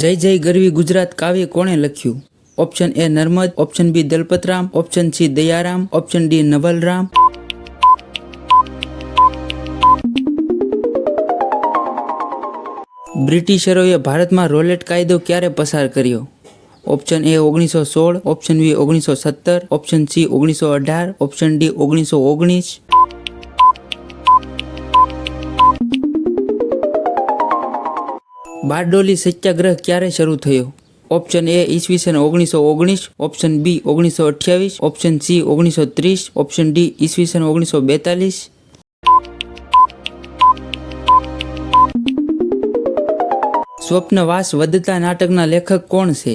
જય જય ગરવી ગુજરાત કાવ્ય કોણે લખ્યું? Option A Narmad, option B Dalpatram, option C Dayaram, option D Navalram. બ્રિટિશરોએ ભારતમાં રોલેટ કાયદો ક્યારે પસાર કર્યો? ઓપ્શન એ ઓગણીસો સોળ, ઓપ્શન બી ઓગણીસો સત્તર, ઓપ્શન સી ઓગણીસો અઢાર, ઓપ્શન ડી ઓગણીસો ઓગણીસ. બારડોલી સત્યાગ્રહ ક્યારે શરૂ થયો? ઓપ્શન એ ઈસવીસન ઓગણીસો ઓગણીસ, ઓપ્શન બી ઓગણીસો અઠ્યાવીસ, ઓપ્શન સી ઓગણીસો ત્રીસ, ઓપ્શન ડી ઈસવીસન ઓગણીસો બેતાલીસ. સ્વપ્નવાસ વધતા નાટકના લેખક કોણ છે?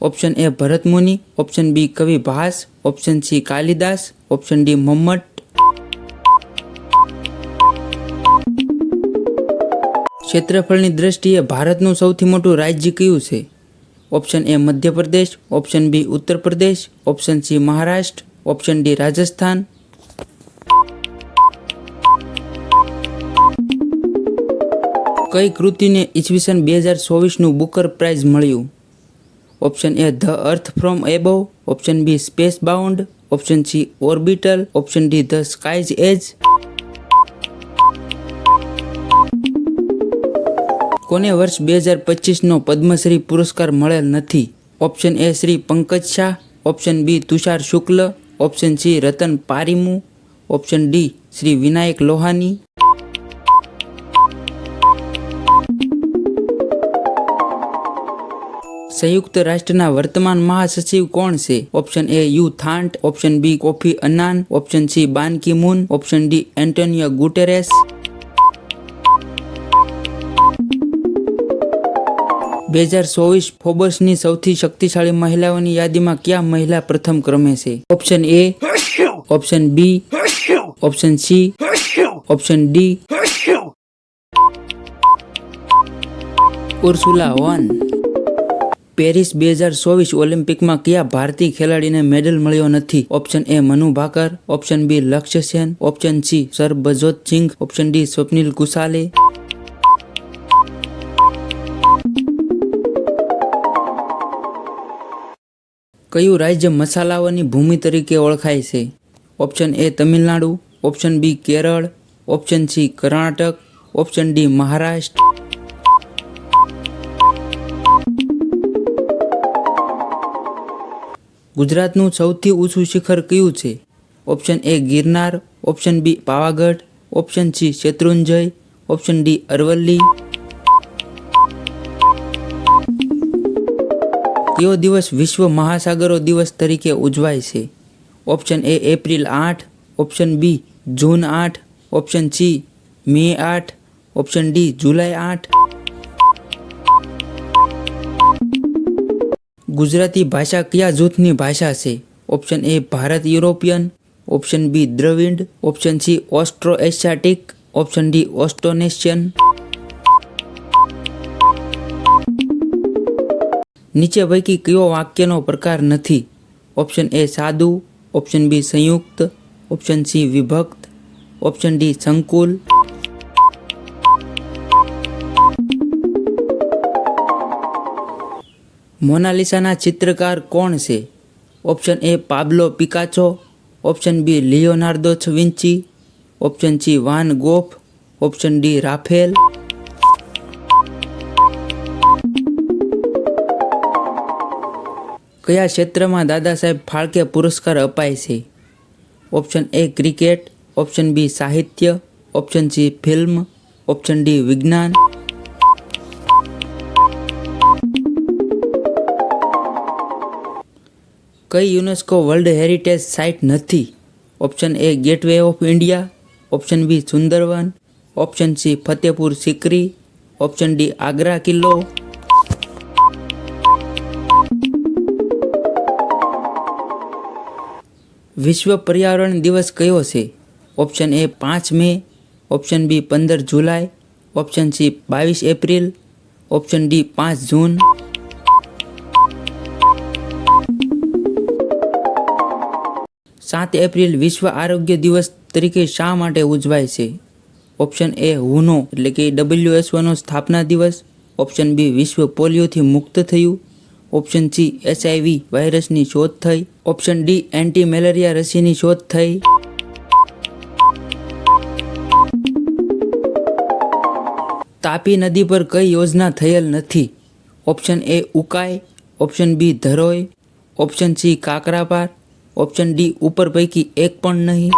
ઓપ્શન એ ભરત મુનિ, ઓપ્શન બી કવિ Bhasa, option C Kalidasa, option D Mammata ક્ષેત્રફળની દ્રષ્ટિએ ભારતનું સૌથી મોટું રાજ્ય કયું છે? Option A Madhya Pradesh, option B Uttar Pradesh option C Maharashtra, option D Rajasthan. કઈ કૃતિને ઈસવીસન બે હજાર ચોવીસનું બુકર પ્રાઇઝ મળ્યું? Option A the earth from above, option B space bound option C orbital, option D the skies edge. કોને વર્ષ બે હજાર પચીસનો પદ્મશ્રી પુરસ્કાર મળેલ નથી? Option A Shri Pankaj Shah, option B Tushar Shukla, option C Ratan Parimoo, option D Shri Vinayak Lohani. સંયુક્ત રાષ્ટ્રના વર્તમાન મહાસચિવ કોણ છે? Option A U Thant option B Kofi Annan option C Ban Moon, option D Antonio Guterres. બે હજાર ચોવીસ ફોબર્સની સૌથી શક્તિશાળી મહિલાઓની યાદીમાં કયા મહિલા પ્રથમ ક્રમે છે? Option A, option B, option C, option D. Ursula von. Paris બે હજાર ચોવીસ ઓલિમ્પિકમાં કયા ભારતીય ખેલાડીને મેડલ મળ્યો નથી? Option A, Manu Bhaker. Option B Lakshya Sen option C Sarabjot Singh. Option D, Swapnil Kusale. કયું રાજ્ય મસાલાઓની ભૂમિ તરીકે ઓળખાય છે? Option A Tamil Nadu, option B Kerala, option C Karnataka, option D Maharashtra. ગુજરાતનું સૌથી ઊંચું શિખર કયું છે? Option A Girnar, option B Pavagadh, option C Shatrunjaya, option D Aravalli. કયો દિવસ વિશ્વ મહાસાગરો દિવસ તરીકે ઉજવાય છે. ઓપ્શન એ એપ્રિલ આઠ, ઓપ્શન બી જૂન આઠ, ઓપ્શન સી મે આઠ, ઓપ્શન ડી જુલાઈ આઠ. ગુજરાતી ભાષા કયા જૂથની ભાષા છે? Option A Bharat European, option B Dravid, option C Austro Asiatic option D Austronesian નીચે પૈકી કયો વાક્યનો પ્રકાર નથી? ઓપ્શન એ સાદું ઓપ્શન બી સંયુક્ત ઓપ્શન સી વિભક્ત ઓપ્શન ડી સંકુલ. મોનાલિસાના ચિત્રકાર કોણ છે? Option A Pablo Picasso option B Leonardo Vinci option C Van Gogh option D Raphael. કયા ક્ષેત્રમાં દાદા સાહેબ ફાળકે પુરસ્કાર અપાય છે? Option A cricket, option B સાહિત્ય, option C film, option D વિજ્ઞાન. કઈ યુનેસ્કો વર્લ્ડ હેરિટેજ સાઇટ નથી? Option A gateway of India, option B Sundarban, option C Fatehpur Sikri, option D Agra કિલ્લો. વિશ્વ પર્યાવરણ દિવસ કયો છે? ઓપ્શન એ પાંચ મે ઓપ્શન બી પંદર જુલાઈ ઓપ્શન સી બાવીસ એપ્રિલ ઓપ્શન ડી પાંચ જૂન. સાત એપ્રિલ વિશ્વ આરોગ્ય દિવસ તરીકે શા માટે ઉજવાય છે? ઓપ્શન એ હુનો, એટલે કે ડબલ્યુએસઓનો સ્થાપના દિવસ. ઓપ્શન બી વિશ્વ પોલિયોથી મુક્ત થયું. ઓપ્શન સી એસઆઈવી વાયરસની શોધ થઈ. ઓપ્શન ડી એન્ટી મેલેરિયા રસીની શોધ થઈ. તાપી નદી પર કઈ યોજના થયેલ નથી? Option A Ukai, option B Dharoi, option C Kakrapar, option D ઉપર પૈકી એક પણ નહીં.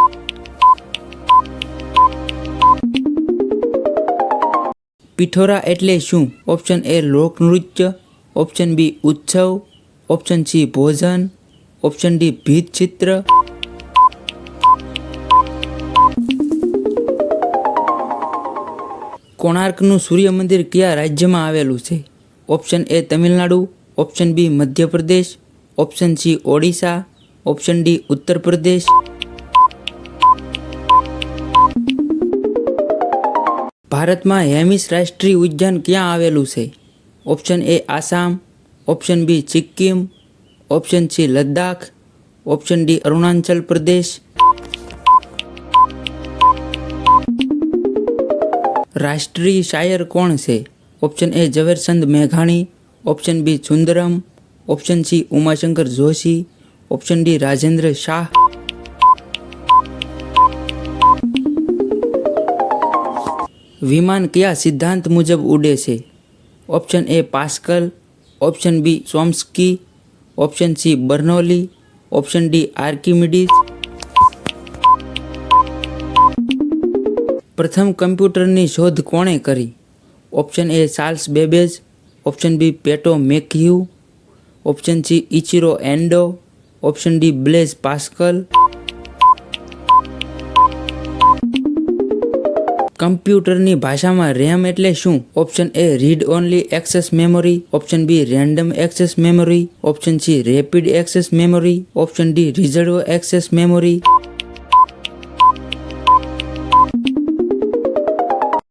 પિઠોરા એટલે શું? ઓપ્શન એ લોકનૃત્ય ઓપ્શન બી ઉત્સવ, ઓપ્શન સી ભોજન, ઓપ્શન ડી ભીત ચિત્ર. કોણાર્કનું સૂર્ય મંદિર કયા રાજ્યમાં આવેલું છે? Option A Tamil Nadu, option B Madhya Pradesh, option C Odisha, option D Uttar Pradesh ભારતમાં હેમિસ રાષ્ટ્રીય ઉદ્યાન ક્યાં આવેલું છે? Option A Assam option B Sikkim option C Ladakh option D Arunachal Pradesh રાષ્ટ્રીય શાયર કોણ છે ઓપ્શન એ ઝવેરચંદ મેઘાણી option B Sundaram option C Umashankar Joshi option D Rajendra Shah વિમાન કયા સિદ્ધાંત મુજબ ઉડે છે option A Pascal, option B Chomsky, option C Bernoulli, option D Archimedes. પ્રથમ કમ્પ્યુટરની શોધ કોણે કરી? Option A Charles Babbage, option B પેટો મેકહ્યુ option C Ichiro Endo, option D Blaise Pascal કમ્પ્યુટરની ભાષામાં રેમ એટલે શું? Option A read only access memory option B random access memory option C rapid access memory option D reserve access memory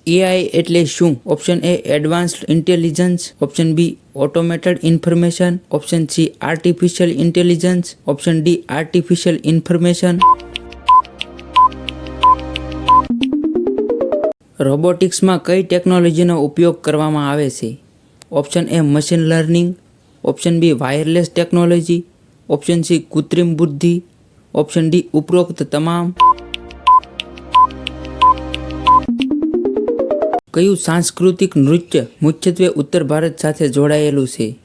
AI એટલે શું? Option A advanced intelligence option B automated information option C artificial intelligence option D artificial information રોબોટિક્સમાં કઈ ટેકનોલોજીનો ઉપયોગ કરવામાં આવે છે? Option A machine learning, option B wireless technology, option C કૃત્રિમ બુદ્ધિ, ઓપ્શન ડી ઉપરોક્ત તમામ. કયું સાંસ્કૃતિક નૃત્ય મુખ્યત્વે ઉત્તર ભારત સાથે જોડાયેલું છે?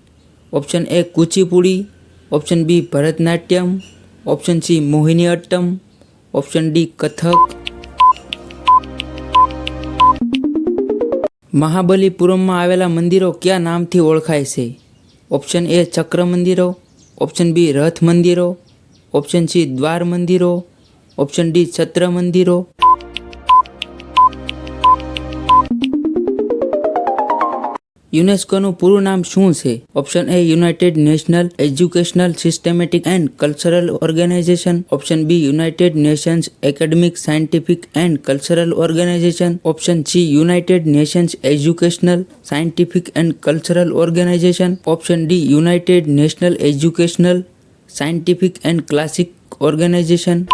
Option A Kuchipudi, option B Bharatanatyam, option C Mohiniyattam, option D Kathak. મહાબલીપુરમમાં આવેલા મંદિરો કયા નામથી ઓળખાય છે? ઓપ્શન એ ચક્ર મંદિરો, ઓપ્શન બી રથ મંદિરો, ઓપ્શન સી દ્વાર મંદિરો, ઓપ્શન ડી છત્ર મંદિરો. યુનેસ્કોનું પૂરું નામ શું છે? Option A United National Educational Systematic and cultural organisation. Option B United Nations Academic Scientific and cultural organisation. Option C United Nations Educational Scientific and cultural organisation. Option D United National Educational Scientific and classic organisation.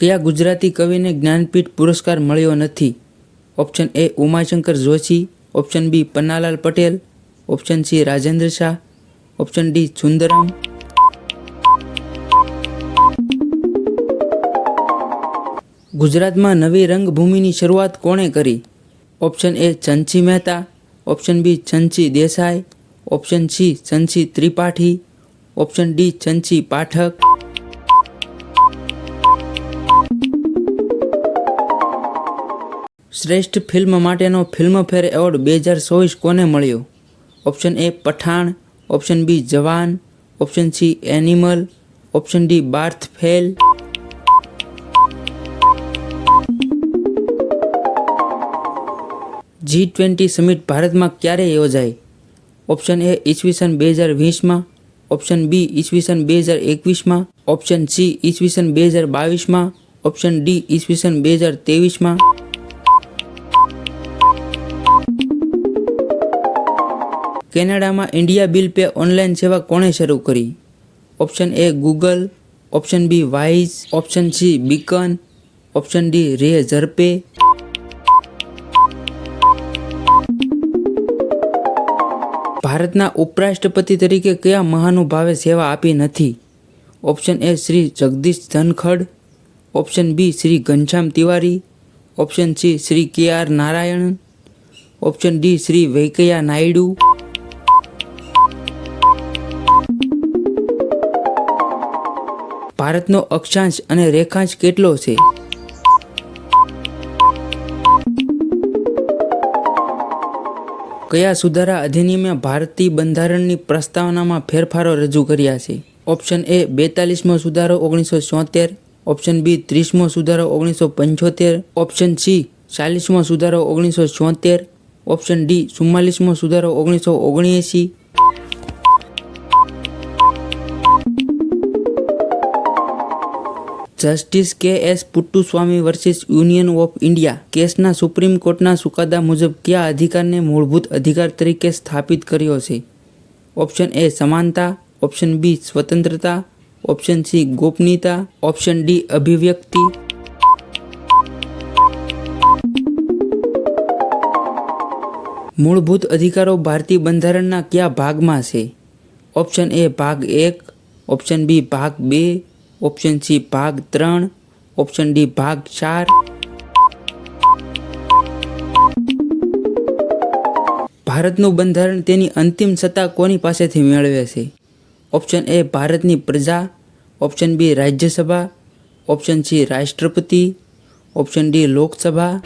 કયા ગુજરાતી કવિને જ્ઞાનપીઠ પુરસ્કાર મળ્યો નથી? Option A Umashankar Joshi, option B Pannalal Patel, option C Rajendra Shah, option D Sundaram. ગુજરાતમાં નવી રંગભૂમિની શરૂઆત કોણે કરી? Option A Chanchi Mehta, option B Chanchi Desai, option C Chanchi Tripathi, option D Chanchi Pathak. શ્રેષ્ઠ film માટેનો Filmfare award બે હજાર ચોવીસ કોને મળ્યો? Option A Pathaan, option B Jawan, option C Animal, option D બાર્થ fail. G twenty summit ભારતમાં ક્યારે યોજાઈ? ઓપ્શન એ ઈસવીસન બે હજાર વીસમાં, ઓપ્શન બી ઈસવીસન બે હજાર એકવીસમાં, ઓપ્શન સી ઈસવીસન બે હજાર બાવીસમાં, ઓપ્શન ડી ઈસવીસન બે હજાર ત્રેવીસમાં. કેનેડામાં ઇન્ડિયા બિલ પે ઓનલાઈન સેવા કોણે શરૂ કરી? Option A Google, option B Wise, option C Beacon, option D Razorpay ભારતના ઉપરાષ્ટ્રપતિ તરીકે કયા મહાનુભાવે સેવા આપી નથી? Option A Shri Jagdish Dhankhar, option B Shri Ghanshyam Tiwari, option C Shri K R Narayanan, option D Shri Venkaiah Naidu. ભારતનો અક્ષાંશ અને રેખાંશ કેટલો છે? કયા સુધારા અધિનિયમે ભારતીય બંધારણની પ્રસ્તાવનામાં ફેરફારો રજૂ કર્યા છે? ઓપ્શન એ બેતાલીસમો સુધારો ઓગણીસો છોતેર, ઓપ્શન બી ત્રીસમો સુધારો ઓગણીસો પંચોતેર, ઓપ્શન સી ચાલીસમો સુધારો ઓગણીસો છોતેર, ઓપ્શન ડી ચુમ્માલીસમો સુધારો ઓગણીસો ઓગણએંસી justice K S Puttaswamy versus union of India કેસના સુપ્રીમ કોર્ટના ચુકાદા મુજબ કયા અધિકારને મૂળભૂત અધિકાર તરીકે સ્થાપિત કર્યો છે? ઓપ્શન એ સમાનતા, ઓપ્શન બી સ્વતંત્રતા, ઓપ્શન સી ગોપનીયતા, ઓપ્શન ડી અભિવ્યક્તિ. મૂળભૂત અધિકારો ભારતીય બંધારણના કયા ભાગમાં છે? ઓપ્શન એ ભાગ એક, ઓપ્શન બી ભાગ બે ઓપ્શન સી ભાગ ત્રણ. ઓપ્શન ડી ભાગ ચાર. ભારતનું બંધારણ તેની અંતિમ સત્તા કોની પાસેથી મેળવે છે? ઓપ્શન એ ભારતની પ્રજા. Option B Rajya Sabha. Option C રાષ્ટ્રપતિ. Option D Lok Sabha.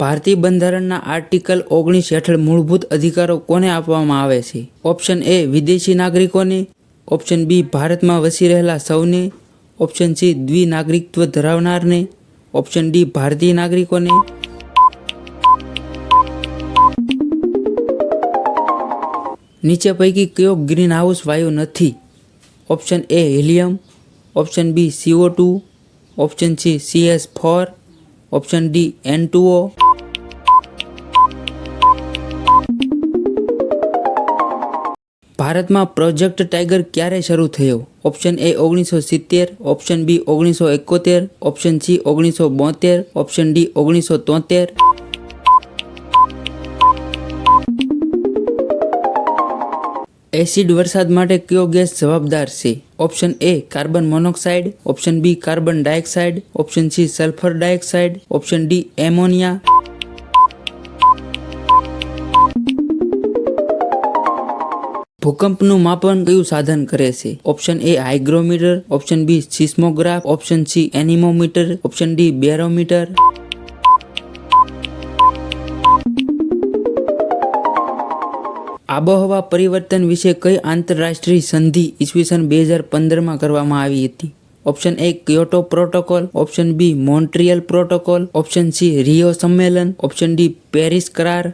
ભારતીય બંધારણના આર્ટિકલ ઓગણીસ હેઠળ મૂળભૂત અધિકારો કોને આપવામાં આવે છે? ઓપ્શન એ, વિદેશી નાગરિકોને. ઓપ્શન બી, ભારતમાં વસી રહેલા સૌને. ઓપ્શન સી, દ્વિનાગરિકત્વ ધરાવનારને. ઓપ્શન ડી, ભારતીય નાગરિકોને. નીચે પૈકી કયો ગ્રીન હાઉસ વાયુ નથી? Option A, helium. Option B, CO two. Option C, CS four. Option D, N two O ભારતમાં પ્રોજેક્ટ ટાઈગર ક્યારે શરૂ થયો? ઓપ્શન એ ઓગણીસો સિત્તેર, ઓપ્શન બી ઓગણીસો એકોતેર, ઓપ્શન સી ઓગણીસો બોતેર, ઓપ્શન ડી ઓગણીસો તોતેર. એસિડ વરસાદ માટે કયો ગેસ જવાબદાર છે? Option A carbon monoxide, option B carbon dioxide, option C sulphur dioxide, option D ammonia. ભૂકંપનું માપન કયું સાધન કરે છે? Option A hygrometer, option B seismograph, option C anemometer, option D barometer. આબોહવા પરિવર્તન વિશે કઈ આંતરરાષ્ટ્રીય સંધિ ઈસવીસન બે હજાર પંદરમાં કરવામાં આવી હતી? Option A Kyoto protocol, option B Montreal protocol, option C Rio સંમેલન, ઓપ્શન ડી પેરિસ કરાર.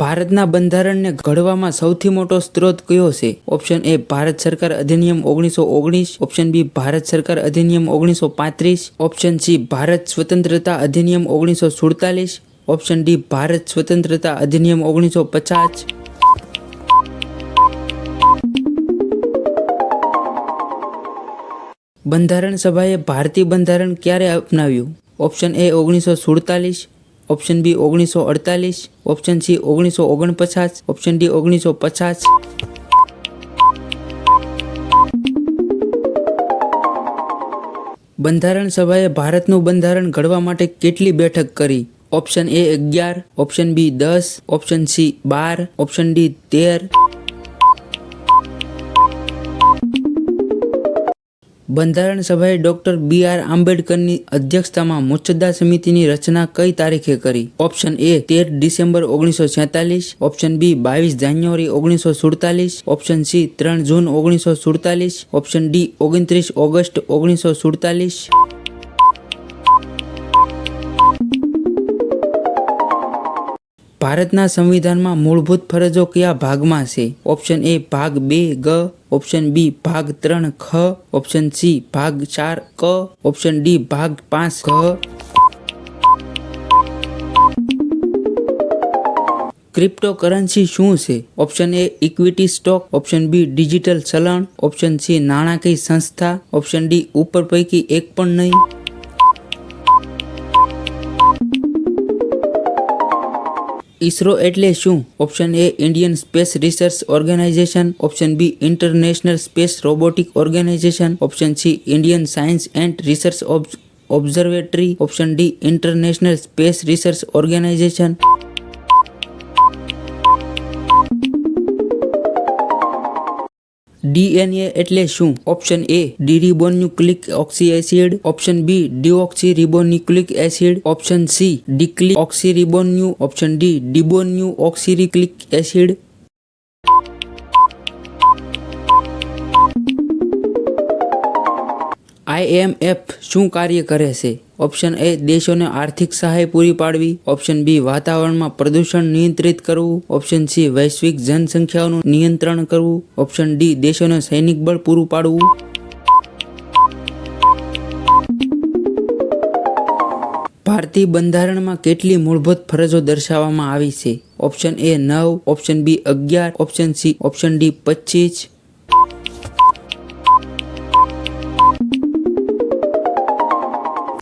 ભારતના બંધારણને ઘડવામાં સૌથી મોટો સ્ત્રોત કયો છે? ઓપ્શન એ ભારત સરકાર અધિનિયમ ઓગણીસો ઓગણીસ. ઓપ્શન બી ભારત સરકાર અધિનિયમ ઓગણીસો પાંત્રીસ. ઓપ્શન સી ભારત સ્વતંત્રતા અધિનિયમ ઓગણીસો સુડતાલીસ. ઓપ્શન ડી ભારત સ્વતંત્રતા અધિનિયમ ઓગણીસો પચાસ. બંધારણ સભાએ ભારતીય બંધારણ ક્યારે અપનાવ્યું? ઓપ્શન એ ઓગણીસો સુડતાલીસ. ઓપ્શન બી ઓગણીસો અડતાલીસ ઓપ્શન સી ઓગણીસો ઓગણપચાસ ઓપ્શન ડી ઓગણીસો પચાસ. બંધારણ સભાએ ભારતનું બંધારણ ઘડવા માટે કેટલી બેઠક કરી? ઓપ્શન એ અગિયાર ઓપ્શન બી દસ ઓપ્શન સી બાર ઓપ્શન ડી તેર. બંધારણ સભાએ ડોક્ટર બી આર આંબેડકરની અધ્યક્ષતામાં મુચદ્દા સમિતિની રચના કઈ તારીખે કરી? ઓપ્શન એ તેર ડિસેમ્બર ઓગણીસો છેતાલીસ. ઓપ્શન બી બાવીસ જાન્યુઆરી ઓગણીસો સુડતાલીસ. ઓપ્શન સી ત્રણ જૂન ઓગણીસો સુડતાલીસ. ઓપ્શન ડી ઓગણત્રીસ ઓગસ્ટ ઓગણીસો સુડતાલીસ. ભારતના સંવિધાનમાં મૂળભૂત ફરજો કયા ભાગમાં છે? ઓપ્શન એ ભાગ બે, ગ. ઓપ્શન બી ભાગ ત્રણ, ખ. ઓપ્શન સી ભાગ ચાર, ક. ઓપ્શન ડી ભાગ પાંચ, ઘ. ક્રિપ્ટોકરન્સી શું છે? Option A equity stock. Option B digital ચલણ. ઓપ્શન સી નાણાકીય સંસ્થા. ઓપ્શન ડી ઉપર પૈકી એક પણ નહીં. ઇસરો એટલે શું? Option A Indian space research organisation option B international space robotic organisation option C Indian science and research observatory option D international space research organisation DNA એટલે શું? Option A, diribonucleic oxy acid option B deoxy ribonucleic acid. Option C dicly oxy ribonu option D dibonu oxyriclic acid IMF શું કાર્ય કરે છે? Option એ દેશોને આર્થિક સહાય પૂરી પાડવી. ઓપ્શન બી વાતાવરણમાં પ્રદૂષણ નિયંત્રિત કરવું. ઓપ્શન સી વૈશ્વિક જનસંખ્યાઓનું નિયંત્રણ કરવું. ઓપ્શન ડી દેશોને સૈનિક બળ પૂરું પાડવું. ભારતીય બંધારણમાં કેટલી મૂળભૂત ફરજો દર્શાવવામાં આવી છે? ઓપ્શન એ નવ, ઓપ્શન બી અગિયાર, ઓપ્શન સી, ઓપ્શન ડી પચીસ.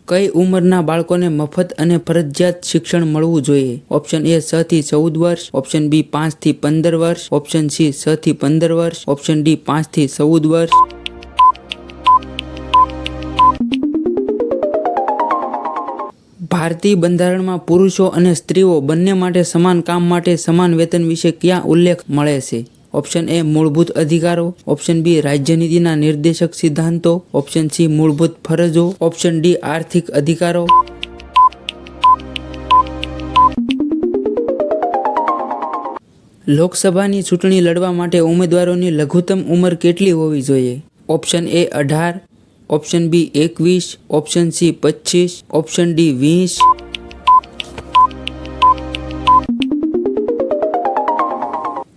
કઈ ઉંમરના બાળકોને મફત અને ફરજિયાત શિક્ષણ મળવું જોઈએ? ઓપ્શન એ છ થી ચૌદ વર્ષ, ઓપ્શન બી પાંચથી પંદર વર્ષ, ઓપ્શન સી છ થી પંદર વર્ષ, ઓપ્શન ડી પાંચથી ચૌદ વર્ષ. ભારતીય બંધારણમાં પુરુષો અને સ્ત્રીઓ બંને માટે સમાન કામ માટે સમાન વેતન વિશે ક્યાં ઉલ્લેખ મળે છે? ઓપ્શન એ મૂળભૂત અધિકારો. ઓપ્શન બી રાજ્યનીતિના નિર્દેશક સિદ્ધાંતો. ઓપ્શન સી મૂળભૂત ફરજો. ઓપ્શન ડી આર્થિક અધિકારો. લોકસભાની ચૂંટણી લડવા માટે ઉમેદવારોની લઘુત્તમ ઉંમર કેટલી હોવી જોઈએ? ઓપ્શન એ અઢાર. ઓપ્શન બી એકવીસ. ઓપ્શન સી પચીસ. ઓપ્શન ડી વીસ.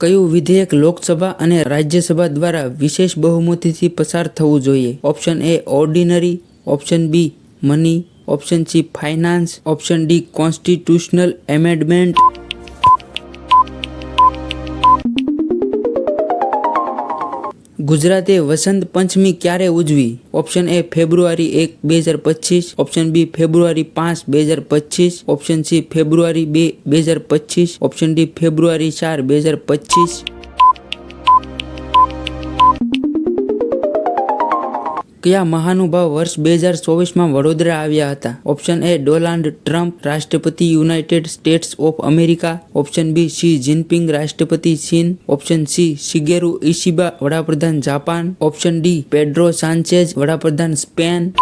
કયું વિધેયક લોકસભા અને રાજ્યસભા દ્વારા વિશેષ બહુમતીથી પસાર થવું જોઈએ? Option A ordinary, option B money, option C finance, option D constitutional amendment. ગુજરાતે વસંત પંચમી ક્યારે ઉજવી? ઓપ્શન એ ફેબ્રુઆરી એક, બે હજાર પચીસ. ઓપ્શન બી ફેબ્રુઆરી પાંચ, બે હજાર પચીસ. ઓપ્શન સી ફેબ્રુઆરી બે બે હજાર પચીસ. ઓપ્શન ડી ફેબ્રુઆરી ચાર, બે હજાર પચીસ. કયા મહાનુભાવ વર્ષ બે હજાર ચોવીસમાં વડોદરા આવ્યા હતા? ઓપ્શન એ, ડોનાલ્ડ ટ્રમ્પ, રાષ્ટ્રપતિ United States of America. Option B, Xi Jinping, રાષ્ટ્રપતિ ચીન. ઓપ્શન સી, શિગેરુ ઇશિબા, વડાપ્રધાન Japan. Option D, Pedro Sanchez વડાપ્રધાન સ્પેન.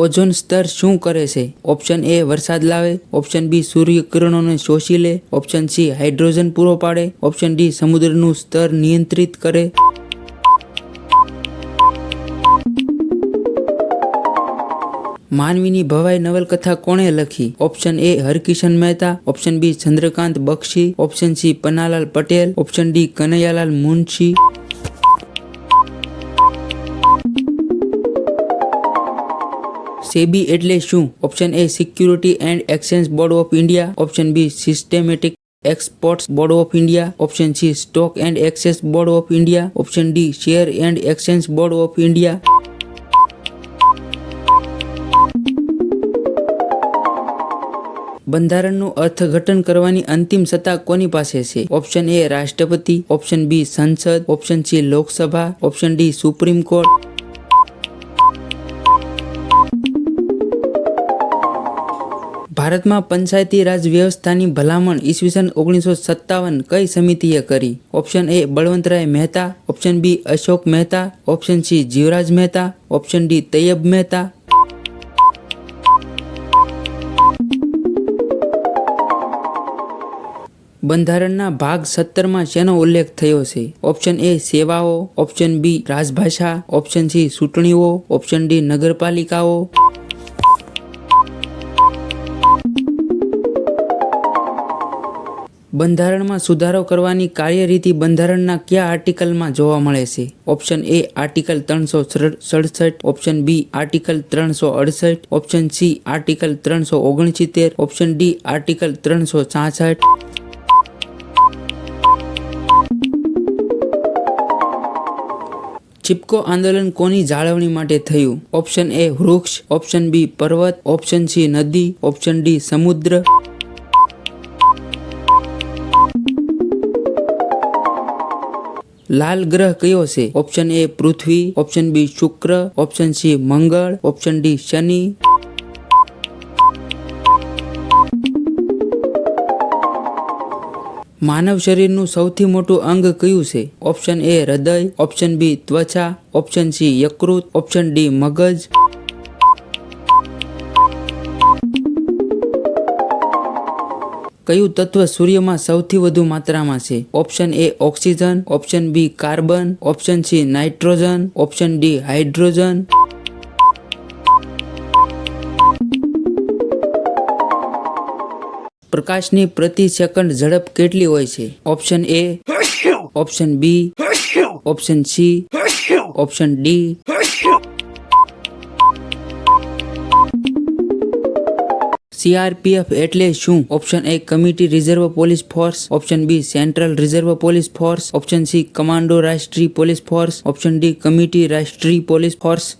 ઓઝોન સ્તર શું કરે છે? ઓપ્શન એ વરસાદ લાવે, ઓપ્શન બી સૂર્યકિરણોને શોષી લે, ઓપ્શન સી હાઇડ્રોજન પૂરો પાડે, ઓપ્શન ડી સમુદ્રનું સ્તર નિયંત્રિત કરે. માનવીની ભવાઈ નવલકથા કોણે લખી? Option A Harkishan Mehta, option B Chandrakant Bakshi, option C Pannalal Patel, option D Kanaiyalal Munshi. SEBI એટલે શું? Option A security and exchange board of India option B systematic exports board of India option C stock and exchange board of India option D share and exchange board of India બંધારણનું અર્થઘટન કરવાની અંતિમ સત્તા કોની પાસે છે? Option એ રાષ્ટ્રપતિ. Option B સંસદ. Option C Lok Sabha. Option D supreme court ભારતમાં પંચાયતી રાજ વ્યવસ્થાની ભલામણ ઈસવીસન ઓગણીસો સત્તાવન કઈ સમિતિએ કરી? Option A Balvantray Mehta, option B Ashok Mehta, option C Jivraj Mehta, option D Tayyab Mehta. બંધારણના ભાગ સત્તરમાં શેનો ઉલ્લેખ થયો છે? ઓપ્શન એ સેવાઓ, ઓપ્શન બી રાજભાષા, ઓપ્શન સી ચૂંટણીઓ, ઓપ્શન ડી નગરપાલિકાઓ. બંધારણમાં સુધારો કરવાની કાર્યરીતિ બંધારણના કયા આર્ટિકલમાં જોવા મળે છે? ઓપ્શન એ આર્ટિકલ ત્રણસો સડસઠ. ઓપ્શન બી આર્ટિકલ ત્રણસો અડસઠ. ઓપ્શન સી આર્ટિકલ ત્રણસો ઓગણસિત્તેર. ઓપ્શન ડી આર્ટિકલ ત્રણસો છાસઠ. ચિપકો આંદોલન કોની જાળવણી માટે થયું? ઓપ્શન એ વૃક્ષ. ઓપ્શન બી પર્વત. ઓપ્શન સી નદી. ઓપ્શન ડી સમુદ્ર. લાલ ગ્રહ કયો છે? ઓપ્શન એ પૃથ્વી. ઓપ્શન બી શુક્ર. ઓપ્શન સી મંગળ. ઓપ્શન ડી શનિ. માનવ શરીરનું સૌથી મોટું અંગ કયું છે? ઓપ્શન એ હૃદય. ઓપ્શન બી ત્વચા. ઓપ્શન સી યકૃત. ઓપ્શન ડી મગજ. કયું તત્વ સૂર્યમાં સૌથી વધુ માત્રામાં છે? Option A oxygen, option B carbon, option C nitrogen, option D hydrogen. પ્રકાશની પ્રતિ સેકન્ડ ઝડપ કેટલી હોય છે? Option A, option B, option C, option D. CRPF એટલે શું? Option A committee reserve police force, option B central reserve police force, option C commando રાષ્ટ્રીય police force, option D committee રાષ્ટ્રીય પોલીસ ફોર્સ.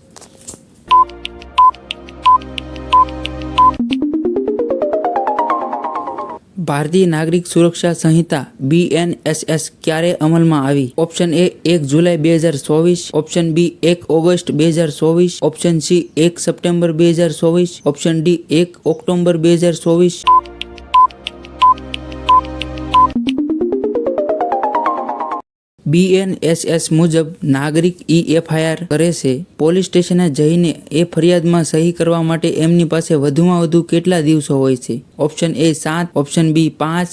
ભારતીય નાગરિક સુરક્ષા સંહિતા BNSS ક્યારે અમલમાં આવી? ઓપ્શન એ એક જુલાઈ બે હજાર ચોવીસ, ઓપ્શન બી એક ઓગસ્ટ બે હજાર ચોવીસ, ઓપ્શન સી એક સપ્ટેમ્બર બે હજાર ચોવીસ, ઓપ્શન ડી એક ઓક્ટોબર બે હજાર ચોવીસ. બીએનએસએસ મુજબ નાગરિક ઈ એફઆઈઆર કરે છે. પોલીસ સ્ટેશને જઈને એ ફરિયાદમાં સહી કરવા માટે એમની પાસે વધુમાં વધુ કેટલા દિવસો હોય છે? ઓપ્શન એ સાત, ઓપ્શન બી પાંચ.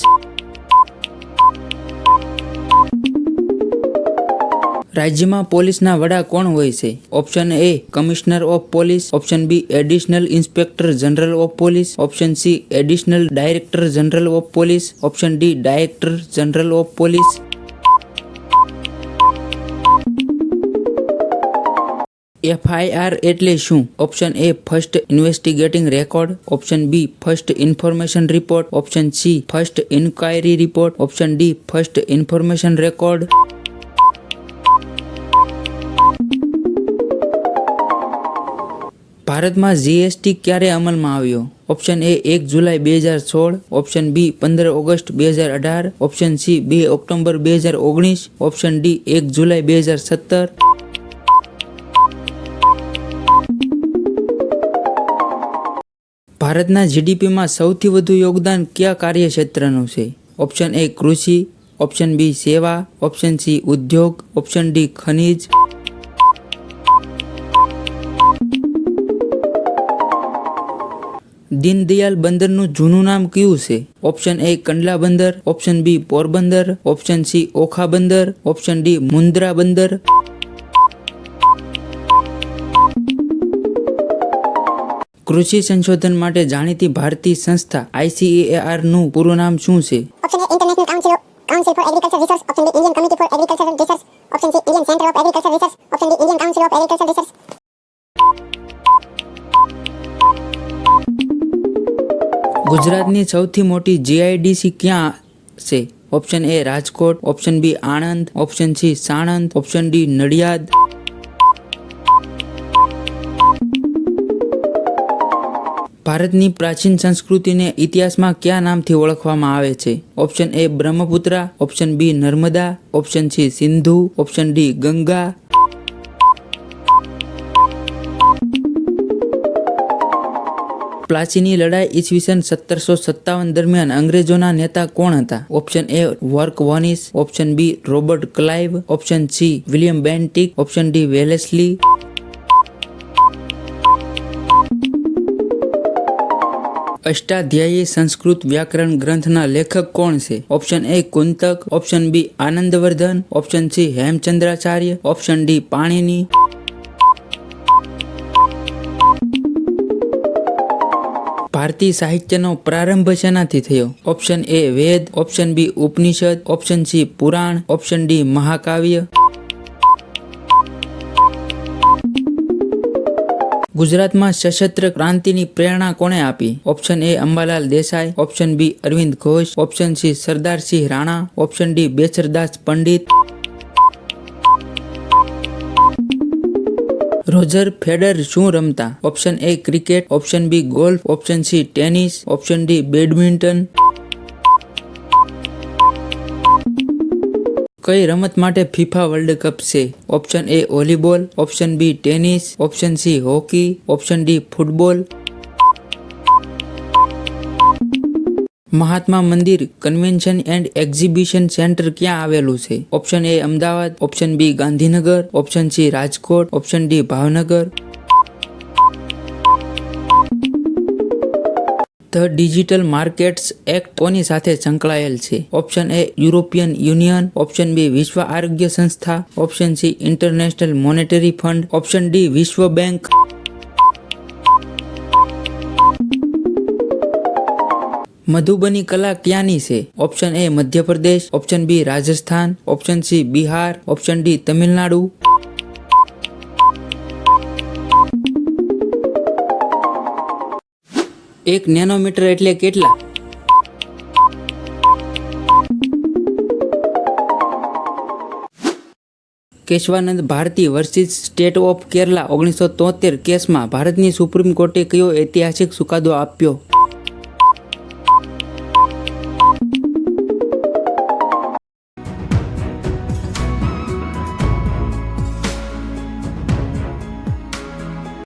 રાજ્યમાં પોલીસના વડા કોણ હોય છે? Option A commissioner of police, option B additional inspector general of police, option C additional director general of police, option D director general of police. FIR એટલે શું? Option A first investigating record option B first information report option C first inquiry report option D first information record ભારતમાં GST ક્યારે અમલમાં આવ્યો? Option A એક જુલાઈ બે હજાર સોળ. ઓપ્શન બી પંદર ઓગસ્ટ બે હજાર અઢાર. ઓપ્શન સી બે ઓક્ટોબર બે હજાર ઓગણીસ. ઓપ્શન ડી એક જુલાઈ બે હજાર સત્તર. ભારતના જીડીપીમાં સૌથી વધુ યોગદાન કયા કાર્યક્ષેત્રનું છે? ઓપ્શન એ કૃષિ, ઓપ્શન બી સેવા, ઓપ્શન સી ઉદ્યોગ, ઓપ્શન ડી ખનિજ. દીનદયાલ બંદરનું જૂનું નામ કયું છે? ઓપ્શન એ કંડલા બંદર, option B Porbandar, option C Okha બંદર, ઓપ્શન ડી મુન્દ્રા બંદર. કૃષિ સંશોધન માટે જાણીતી ભારતીય સંસ્થા આઈસીએઆરનું પૂરું નામ શું છે Indian Council of Agricultural Research. ગુજરાતની સૌથી મોટી જીઆઈડીસી ક્યાં છે option A Rajkot option B Anand option C Sanand option D Nadiad ભારતની પ્રાચીન સંસ્કૃતિને ઇતિહાસમાં કયા નામથી ઓળખવામાં આવે છે? Option A Brahmaputra, option B Narmada, option C Sindhu, option D Ganga. પ્લાચીની લડાઈ ઈસવીસન સત્તરસો સત્તાવન દરમિયાન અંગ્રેજોના નેતા કોણ હતા? ઓપ્શન એ વર્ક વોનિસ, option B Robert Clive, option C William Bentinck, option D Wellesley. Ashtadhyayi Sanskrit વ્યાકરણ ગ્રંથના લેખક કોણ છે? Option A Kuntak. Option B Anandvardhan. Option C Hemchandracharya. Option D Panini. ભારતીય સાહિત્યનો પ્રારંભ શેનાથી થયો? ઓપ્શન એ વેદ. ઓપ્શન બી ઉપનિષદ. ઓપ્શન સી પુરાણ. ઓપ્શન ડી મહાકાવ્ય. ગુજરાતમાં સશસ્ત્ર ક્રાંતિની પ્રેરણા કોણે આપી? Option A Ambalal Desai, option B Arvind Ghosh, option C Sardarsinh Rana, option D Besardas Pandit. Roger Federer શું રમતા? Option A cricket, option B golf, option C tennis, option D badminton. કઈ રમત માટે ફિફા વર્લ્ડ કપ છે? Option A volleyball, option B tennis, option C hockey, option D football. Mahatma Mandir convention and exhibition centre ક્યાં આવેલું છે? Option A Ahmedabad, option B Gandhinagar, option C Rajkot, option D Bhavnagar. The digital markets act કોની સાથે સંકળાયેલ છે? Option A European union, option B વિશ્વ આરોગ્ય સંસ્થા, option C international monetary fund, option D વિશ્વ બેંક. મધુબની કલા ક્યાંની છે? Option A Madhya Pradesh, option B Rajasthan, option C Bihar, option D Tamil Nadu. એક નેનોમીટર એટલે કેટલા? Keshavananda Bharati versus state of Kerala ઓગણીસો તોતેર કેસમાં ભારતની સુપ્રીમ કોર્ટે કયો ઐતિહાસિક ચુકાદો આપ્યો?